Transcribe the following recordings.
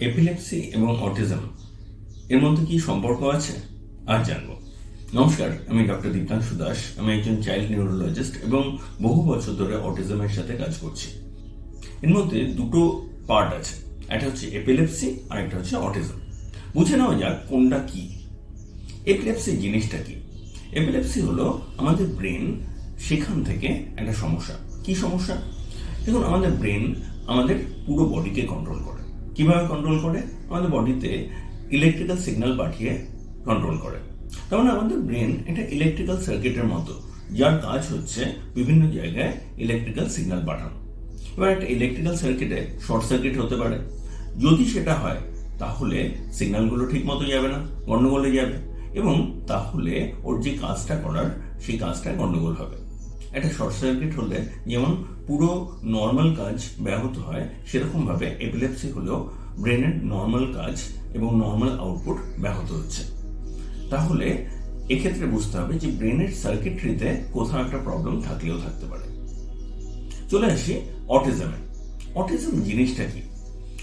Epilepsy এবং autism এর মধ্যে কি সম্পর্ক আছে? আজ জানব। নমস্কার, আমি ডক্টর দীপ্তাংশু দাস। আমি একজন চাইল্ড নিউরোলজিস্ট এবং বহু বছর ধরে অটিজমের সাথে কাজ করছি। এর মধ্যে দুটো পার্ট আছে। একটা হচ্ছে এপিলেপসি আর একটা হচ্ছে অটিজম বুঝে নেওয়া যাক কোনটা কি। এপিলেপসি জিনিসটা কি? এপিলেপসি হলো আমাদের ব্রেন সেখান থেকে একটা সমস্যা। কি সমস্যা? দেখুন, আমাদের ব্রেন আমাদের পুরো বডিকে কন্ট্রোল করে। কীভাবে কন্ট্রোল করে? আমাদের বডিতে ইলেকট্রিক্যাল সিগন্যাল পাঠিয়ে কন্ট্রোল করে। তার মানে আমাদের ব্রেন একটা ইলেকট্রিক্যাল সার্কিটের মতো, যার কাজ হচ্ছে বিভিন্ন জায়গায় ইলেকট্রিক্যাল সিগন্যাল পাঠানো। এবার একটা ইলেকট্রিক্যাল সার্কিটে শর্ট সার্কিট হতে পারে। যদি সেটা হয়, তাহলে সিগন্যালগুলো ঠিক মতো যাবে না গণ্ডগোলে যাবে। এবং তাহলে ওর যে কাজটা করার, সেই কাজটা গণ্ডগোল হবে। একটা শর্ট সার্কিট হলে যেমন পুরো নর্মাল কাজ ব্যাহত হয়, সেরকমভাবে এপিলেপসি হলেও ব্রেনের নর্মাল কাজ এবং নর্মাল আউটপুট ব্যাহত হচ্ছে। তাহলে এক্ষেত্রে বুঝতে হবে যে ব্রেনের সার্কিটরিতে কোথাও একটা প্রবলেম থাকলেও থাকতে পারে। চলে আসি অটিজমে অটিজম জিনিসটা কি?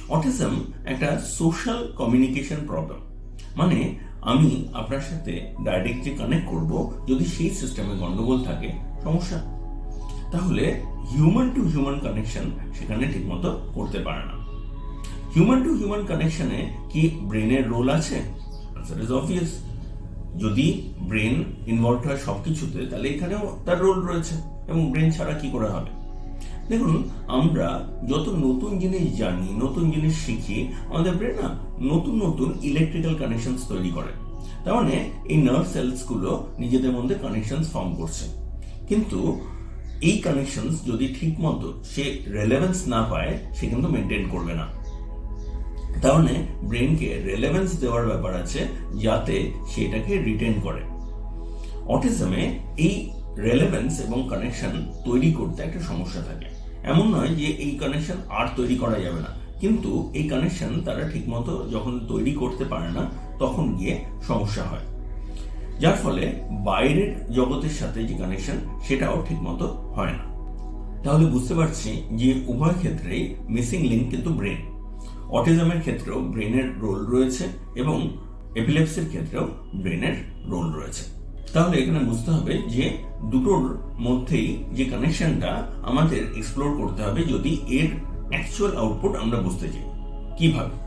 অটিজম একটা সোশ্যাল কমিউনিকেশন প্রবলেম মানে আমি আপনার সাথে ডাইরেক্ট যে কানেক্ট করব। যদি সেই সিস্টেমে গন্ডগোল থাকে, সমস্যা। তাহলে হিউম্যান টু হিউম্যান কানেকশন সেখানে ঠিকমতো করতে পারে না। হিউম্যান টু হিউম্যান কানেকশনে কি ব্রেনের রোল আছে? আনসার ইজ অবভিয়াস যদি ব্রেন ইনভলভ হয় সব কিছুতে তাহলে এখানেও তার রোল রয়েছে। এবং ব্রেন ছাড়া কি করে হবে? দেখুন, আমরা যত নতুন জিনিস জানি, নতুন জিনিস শিখি, আমাদের ব্রেন না নতুন নতুন ইলেকট্রিক্যাল কানেকশন তৈরি করে। তার মানে এই নার্ভ সেলসগুলো নিজেদের মধ্যে কানেকশন ফর্ম করছে। কিন্তু এই কানেকশন যদি ঠিক মতো সে রেলেভেন্স না পায়, সে কিন্তু মেনটেন করবে না। তার মানে ব্রেনকে রেলেভেন্স দেওয়ার ব্যাপার আছে, যাতে সেটাকে রিটেন করে। অটিজমে এই রেলেভেন্স এবং কানেকশন তৈরি করতে একটা সমস্যা থাকে। এমন নয় যে এই কানেকশন আর তৈরি করা যাবে না। কিন্তু এই কানেকশন তারা ঠিকমতো যখন তৈরি করতে পারে না, তখন গিয়ে সমস্যা হয়। যার ফলে বাইরের জগতের সাথে যে কানেকশন সেটাও ঠিকমতো হয় না। তাহলে বুঝতে পারছি যে উভয় ক্ষেত্রেই মিসিং লিঙ্ক কিন্তু ব্রেন অটিজমের ক্ষেত্রেও ব্রেনের রোল রয়েছে এবং এপিলেপসির ক্ষেত্রেও ব্রেনের রোল রয়েছে। তাহলে এখানে বুঝতে হবে যে দুটোর মধ্যেই যে কানেকশনটা আমাদের এক্সপ্লোর করতে হবে যদি এর অ্যাকচুয়াল আউটপুট আমরা বুঝতে চাই। কীভাবে?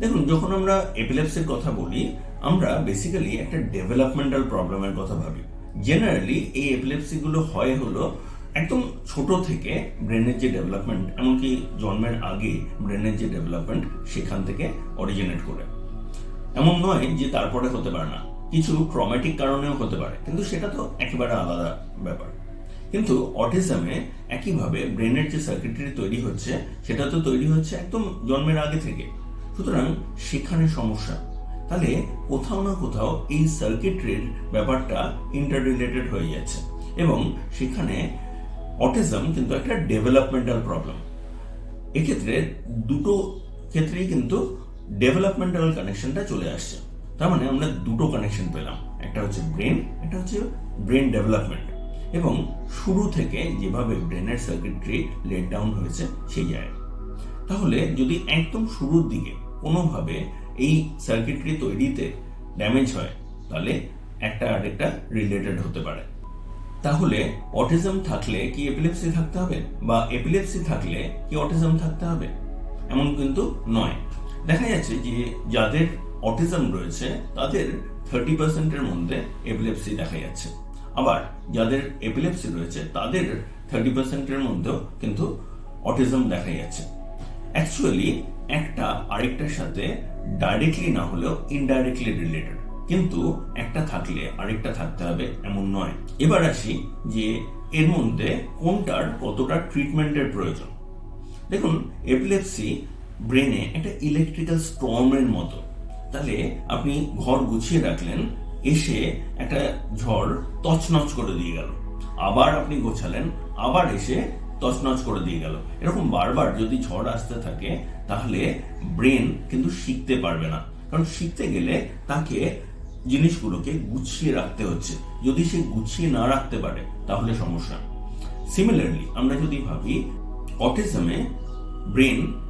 দেখুন, যখন আমরা এপিলেপসির কথা বলি, আমরা বেসিক্যালি একটা ডেভেলপমেন্টাল প্রবলেমের কথা ভাবি। জেনারেলি এই এপিলেপসিগুলো হয় হলো একদম ছোট থেকে ব্রেনের যে ডেভেলপমেন্ট এমনকি জন্মের আগে ব্রেনের যে ডেভেলপমেন্ট সেখান থেকে অরিজিনেট করে। এমন নয় যে তারপরে হতে পারে না। কিছু ট্রমেটিক কারণেও হতে পারে, কিন্তু সেটা তো একেবারে আলাদা ব্যাপার। কিন্তু অটিজমে একইভাবে ব্রেনের যে সার্কিটরি তৈরি হচ্ছে, সেটা তো তৈরি হচ্ছে একদম জন্মের আগে থেকে। সুতরাং সেখানে সমস্যা। তাহলে কোথাও না কোথাও এই সার্কিটরির ব্যাপারটা ইন্টার রিলেটেড হয়ে যাচ্ছে। এবং সেখানে অটিজম কিন্তু একটা ডেভেলপমেন্টাল প্রবলেম এক্ষেত্রে দুটো ক্ষেত্রেই কিন্তু ডেভেলপমেন্টাল কানেকশনটা চলে আসছে। তার মানে আমরা দুটো কানেকশন পেলাম। একটা হচ্ছে ব্রেন একটা হচ্ছে ব্রেন ডেভেলপমেন্ট এবং শুরু থেকে যেভাবে ব্রেনের সার্কিটরি লেট ডাউন হয়েছে, সেই জায়গায়। তাহলে যদি একদম শুরুর দিকে কোনোভাবে এই সার্কিটরি তৈরিতে ড্যামেজ হয়, তাহলে একটা আরেকটা রিলেটেড হতে পারে। তাহলে অটিজম থাকলে কি এপিলেপসি থাকতে হবে? বা এপিলেপসি থাকলে কি অটিজম থাকতে হবে? এমন কিন্তু নয়। দেখা যাচ্ছে যে যাদের অটিজম রয়েছে, তাদের থার্টি পার্সেন্টের মধ্যে এপিলেপসি দেখা যাচ্ছে। আবার যাদের এপিলেপসি রয়েছে, তাদের থার্টি পার্সেন্টের মধ্যেও কিন্তু অটিজম দেখা যাচ্ছে। অ্যাকচুয়ালি একটা আরেকটার সাথে ডাইরেক্টলি না হলেও ইনডাইরেক্টলি রিলেটেড কিন্তু একটা থাকলে আরেকটা থাকতে হবে, এমন নয়। এবার আসি যে এর মধ্যে কোনটার কতটা ট্রিটমেন্টের প্রয়োজন। দেখুন এপিলেপসি ব্রেনে একটা ইলেকট্রিক্যাল স্টর্মের মতো তাহলে আপনি ঘর গুছিয়ে রাখলেন, এসে একটা ঝড় তছনছ করে দিয়ে গেল। আবার আপনি গোছালেন, আবার এসে তছনছ করে দিয়ে গেল। এরকম বারবার যদি ঝড় আসতে থাকে, তাহলে ব্রেন কিন্তু শিখতে পারবে না। কারণ শিখতে গেলে তাকে জিনিসগুলোকে গুছিয়ে রাখতে হচ্ছে। যদি সে গুছিয়ে না রাখতে পারে, তাহলে সমস্যা। সিমিলারলি আমরা যদি ভাবি অটিজমে ব্রেন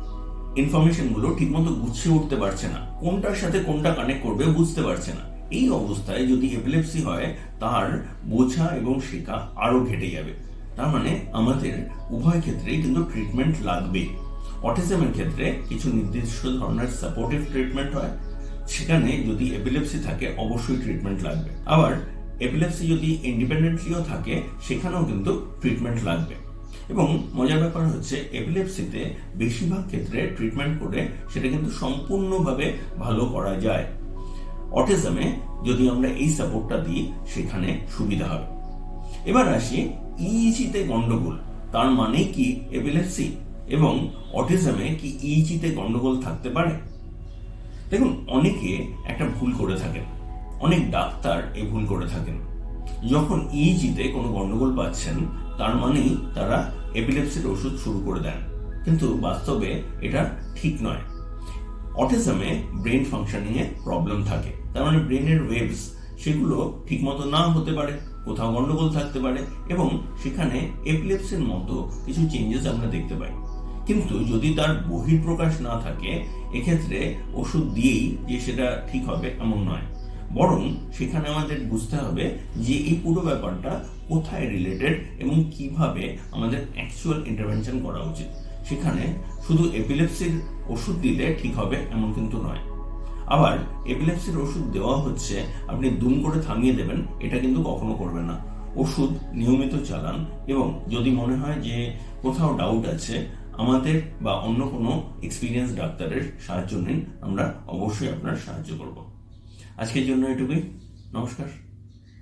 ইনফরমেশনগুলো ঠিকমতো গুছিয়ে উঠতে পারছে না। কোনটার সাথে কোনটা কানেক্ট করবে বুঝতে পারছে না। এই অবস্থায় যদি এপিলেপসি হয়, তার বোঝা এবং শেখা আরও ঘেটে যাবে। তার মানে আমাদের উভয় ক্ষেত্রেই কিন্তু ট্রিটমেন্ট লাগবে। অটিজমের ক্ষেত্রে কিছু নির্দিষ্ট ধরনের সাপোর্টিভ ট্রিটমেন্ট হয়। সেখানে যদি এপিলেপসি থাকে, অবশ্যই ট্রিটমেন্ট লাগবে। আবার এপিলেপসি যদি ইন্ডিপেন্ডেন্টলিও থাকে, সেখানেও কিন্তু ট্রিটমেন্ট লাগবে। এবং মজার ব্যাপার হচ্ছে এপিলেপসিতে বেশিরভাগ ক্ষেত্রে ট্রিটমেন্ট করে সেটা কিন্তু সম্পূর্ণভাবে ভালো করা যায়। অটিজমে যদি আমরা এই সাপোর্টটা দিই, সেখানে সুবিধা হবে। এবার আসি ইইজিতে গন্ডগোল। তার মানে কি এপিলেপসি এবং অটিজমে কি ইইজিতে গন্ডগোল থাকতে পারে? দেখুন, অনেকে একটা ভুল করে থাকেন। অনেক ডাক্তার এই ভুল করে থাকেন। যখন ইইজিতে কোনো গন্ডগোল পাচ্ছেন, তার মানেই তারা এপিলেপসির ওষুধ শুরু করে দেন। কিন্তু বাস্তবে এটা ঠিক নয়। অটিজমে ব্রেন ফাংশনিং এ প্রবলেম থাকে। তার মানে ব্রেনের ওয়েভস সেগুলো ঠিকমতো না হতে পারে, কোথাও গন্ডগোল থাকতে পারে এবং সেখানে এপিলেপসির মতো কিছু চেঞ্জেস আমরা দেখতে পাই। কিন্তু যদি তার বহিঃপ্রকাশ না থাকে, এক্ষেত্রে ওষুধ দিয়েই যে সেটা ঠিক হবে এমন নয়। বরং সেখানে আমাদের বুঝতে হবে যে এই পুরো ব্যাপারটা কোথায় রিলেটেড এবং কীভাবে আমাদের অ্যাকচুয়াল ইন্টারভেনশন করা উচিত। সেখানে শুধু এপিলেপসির ওষুধ দিলে ঠিক হবে এমন কিন্তু নয়। আবার এপিলেপসির ওষুধ দেওয়া হচ্ছে, আপনি দুম করে থামিয়ে দেবেন, এটা কিন্তু কখনো করবেন না। ওষুধ নিয়মিত চালান এবং যদি মনে হয় যে কোথাও ডাউট আছে, আমাদের বা অন্য কোনো এক্সপিরিয়েন্স ডাক্তারের সাহায্য নিন, আমরা অবশ্যই আপনার সাহায্য করব। আজকের জন্য এটুকুই। নমস্কার।